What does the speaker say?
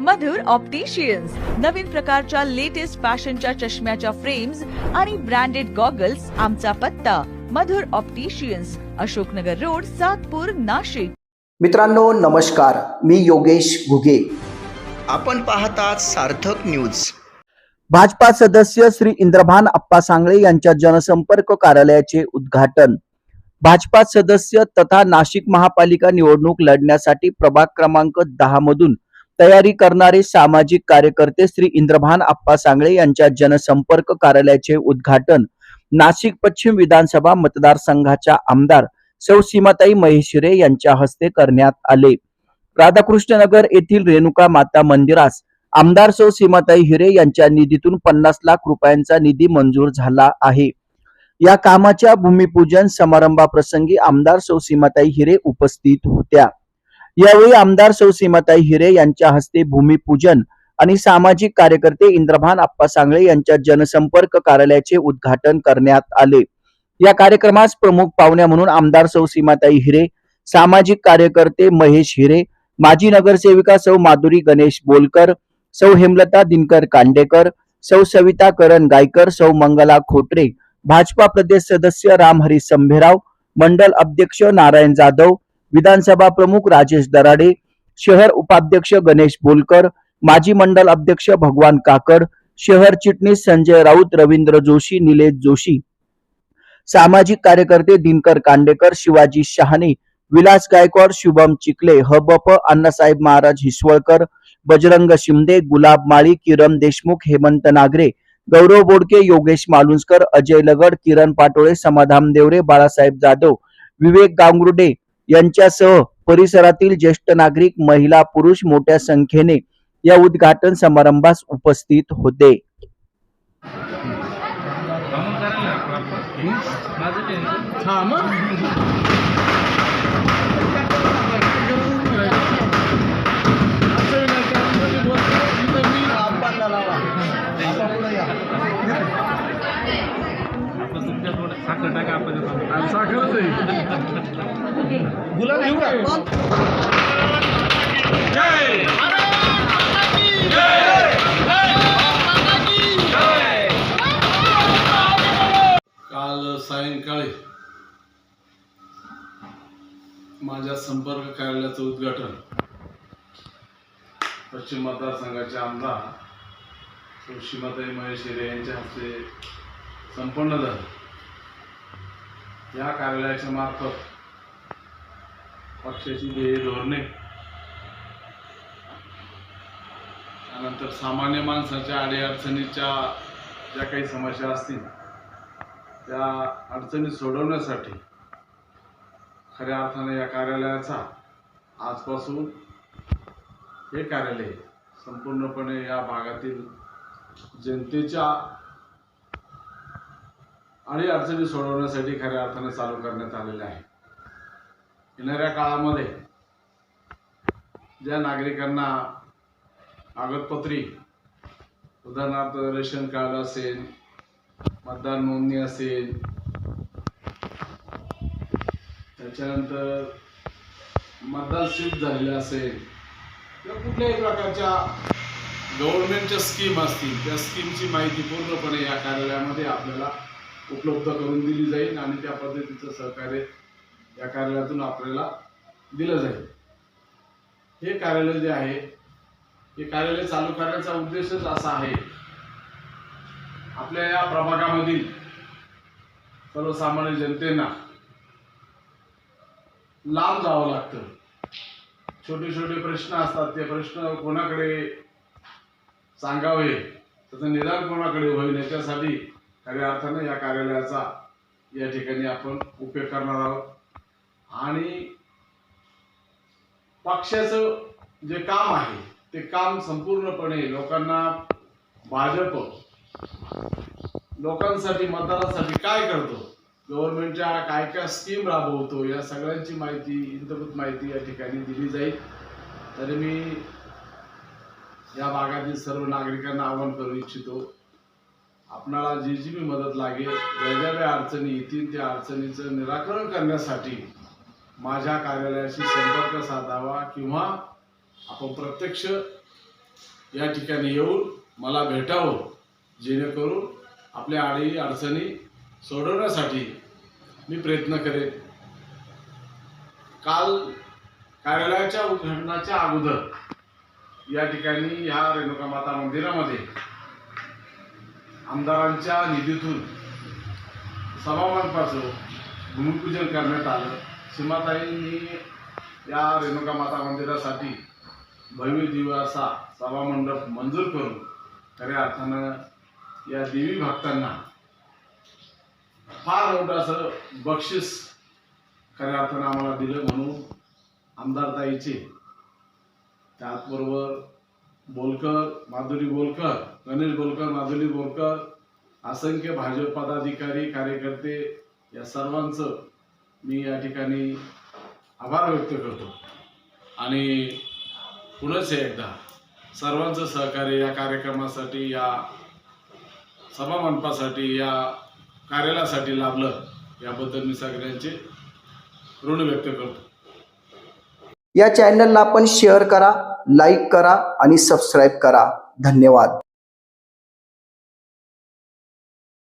मधुर opticians नवीन प्रकारच्या latest फॅशनच्या चष्म्याच्या फ्रेम्स आणि ब्रँडेड गॉगल्स आमचा पत्ता मधुर ऑप्टिशियन्स अशोकनगर रोड सातपूर नाशिक. मित्रांनो नमस्कार. मी योगेश घुगे. आपण पाहतात सार्थक न्यूज भाजपा सदस्य श्री इंद्रभान अप्पा सांगळे यांच्या जनसंपर्क कार्यालयाचे उद्घाटन. भाजपा सदस्य तथा नाशिक महापालिका निवडणूक लढण्यासाठी प्रभाग क्रमांक दहा मधून तयारी करणारे सामाजिक कार्यकर्ते श्री इंद्रभान अप्पा सांगळे यांच्या जनसंपर्क कार्यालयाचे उद्घाटन नाशिक पश्चिम विधानसभा मतदारसंघाच्या आमदार सौ सीमाताई महेशिरे यांच्या हस्ते करण्यात आले. राधाकृष्णनगर येथील रेणुका माता मंदिरास आमदार सौ सीमाताई हिरे यांच्या निधीतून पन्नास लाख रुपयांचा निधी मंजूर झाला आहे. या कामाच्या भूमिपूजन समारंभाप्रसंगी आमदार सौ सीमाताई हिरे उपस्थित होत्या. यावेळी आमदार सौ सीमाताई हिरे यांच्या हस्ते भूमिपूजन आणि सामाजिक कार्यकर्ते इंद्रभान आप्पा सांगळे यांच्या जनसंपर्क कार्यालयाचे उद्घाटन करण्यात आले. या कार्यक्रमास प्रमुख पाहुण्या म्हणून आमदार सौ सीमाताई हिरे सामाजिक कार्यकर्ते महेश हिरे माजी नगरसेविका सौ माधुरी गणेश बोलकर सौ हेमलता दिनकर कांडेकर सौ सविता करण गायकर सौ मंगला खोटरे भाजपा प्रदेश सदस्य रामहरी संभेराव मंडल अध्यक्ष नारायण जाधव विधानसभा प्रमुख राजेश दराडे शहर उपाध्यक्ष गणेश बोलकर माजी मंडल अध्यक्ष भगवान काकड शहर चिटणीस संजय राऊत रवींद्र जोशी निलेश जोशी. सामाजिक कार्यकर्ते दिनकर कांडेकर शिवाजी शहाणे विलास गायकवाड शुभम चिखले हबप अण्णासाहेब महाराज हिसवळकर बजरंग शिंदे गुलाब माळी किरण देशमुख हेमंत नागरे गौरव बोडके योगेश मालुंजकर अजय लगड किरण पाटोळे समाधान देवरे बाळासाहेब जाधव विवेक गांगुर्डे यांच्यासह परिसरातील ज्येष्ठ नागरिक महिला पुरुष मोठ्या संख्येने या उद्घाटन समारंभास उपस्थित होते. साखरच आहे. गुलाब घेऊ का? काल सायंकाळी माझ्या संपर्क कार्यालयाचं उद्घाटन पश्चिम मतदारसंघाचे आमदार सुशीमाताई महेश हिरे यांच्या हस्ते संपन्न झालं. या कार्यालयाच्या मार्फत पक्षाची ध्येय धोरणे त्यानंतर सामान्य माणसाच्या अडीअडचणीच्या ज्या काही समस्या असतील त्या अडचणी सोडवण्यासाठी खऱ्या अर्थाने या कार्यालयाचा आजपासून हे कार्यालय संपूर्णपणे या भागातील जनतेच्या आणि अडचणी सोडवण्यासाठी खऱ्या अर्थाने चालू करण्यात आलेले आहे येणाऱ्या काळामध्ये ज्या नागरिकांना कागदपत्री उदाहरणार्थ रेशन कार्ड असेल मतदार नोंदणी असेल त्याच्यानंतर मतदान स्लिप झालेले असेल किंवा कुठल्याही प्रकारच्या गव्हर्नमेंटच्या स्कीम असतील त्या स्कीमची माहिती पूर्णपणे या कार्यालयामध्ये आपल्याला उपलब्ध करून दिली जाईल आणि त्या पद्धतीचं सहकार्य या कार्यालयातून आपल्याला दिलं जाईल. हे कार्यालय जे आहे हे कार्यालय चालू करण्याचा उद्देशच असा आहे आपल्या या प्रभागामधील सर्वसामान्य जनतेना लांब जावं लागतं. छोटे छोटे प्रश्न असतात ते प्रश्न कोणाकडे सांगावे त्याचं निदान कोणाकडे होईल याच्यासाठी खऱ्या अर्थानं या कार्यालयाचा या ठिकाणी आपण उपयोग करणार आहोत. आणि पक्षाचं जे काम आहे ते काम संपूर्णपणे लोकांना भाजप लोकांसाठी मतदारांसाठी काय करतो? गव्हर्नमेंटच्या काय काय स्कीम राबवतो? या सगळ्यांची माहिती इंतभूत माहिती या ठिकाणी दिली जाईल. तरी मी या भागातील सर्व नागरिकांना आवाहन करू इच्छितो. आपणाला जी जी बी मदत लागेल ज्या ज्या अडचणी येतील त्या अडचणीचं निराकरण करण्यासाठी माझ्या कार्यालयाशी संपर्क साधावा किंवा आपण प्रत्यक्ष या ठिकाणी येऊन मला भेटावं जेणेकरून आपल्या अडी अडचणी सोडवण्यासाठी मी प्रयत्न करेन. काल कार्यालयाच्या उद्घाटनाच्या अगोदर या ठिकाणी ह्या रेणुका माता मंदिरामध्ये आमदारांच्या निधीतून सभामंडपाचं भूमिपूजन करण्यात आलं. सीमाताईंनी या रेणुका माता मंदिरासाठी भव्य दिवसा सभामंडप मंजूर करून खऱ्या अर्थानं या देवी भक्तांना फार मोठं असं बक्षीस खऱ्या अर्थानं आम्हाला दिलं म्हणून आमदारताईचे त्याचबरोबर बोलकर माधुरी बोलकर गणेश बोलकर माधुरी बोलकर असंख्य भाजप पदाधिकारी कार्यकर्ते या सर्वांचं मी या ठिकाणी आभार व्यक्त करतो. आणि पुनच एकदा सर्वांचं सहकार्य या कार्यक्रमासाठी या सभामंडपासाठी या कार्यालयासाठी लाभलं याबद्दल मी सगळ्यांचे ऋण व्यक्त करतो. या चॅनलला आपण शेअर करा लाईक करा आणि सबस्क्राईब करा. धन्यवाद.